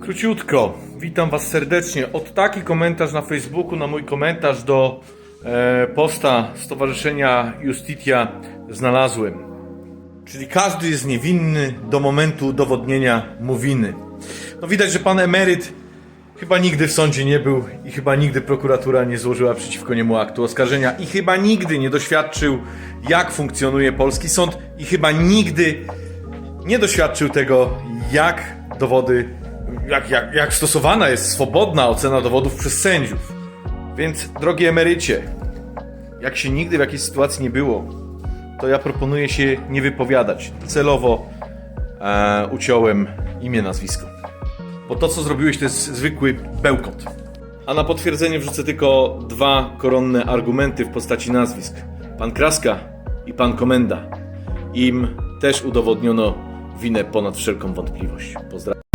Króciutko, witam Was serdecznie. Od taki komentarz na Facebooku, na mój komentarz do e, posta Stowarzyszenia Justitia znalazłem. Czyli każdy jest niewinny do momentu udowodnienia mu winy. No widać, że pan emeryt chyba nigdy w sądzie nie był i chyba nigdy prokuratura nie złożyła przeciwko niemu aktu oskarżenia i chyba nigdy nie doświadczył, jak funkcjonuje polski sąd i chyba nigdy nie doświadczył tego, jak dowody, jak, jak, jak stosowana jest swobodna ocena dowodów przez sędziów. Więc, drogi emerycie, jak się nigdy w jakiejś sytuacji nie było, to ja proponuję się nie wypowiadać. Celowo e, uciąłem imię, nazwisko. Bo to, co zrobiłeś, to jest zwykły bełkot. A na potwierdzenie wrzucę tylko dwa koronne argumenty w postaci nazwisk. Pan Kraska i pan Komenda. Im też udowodniono winę ponad wszelką wątpliwość. Pozdrawiam.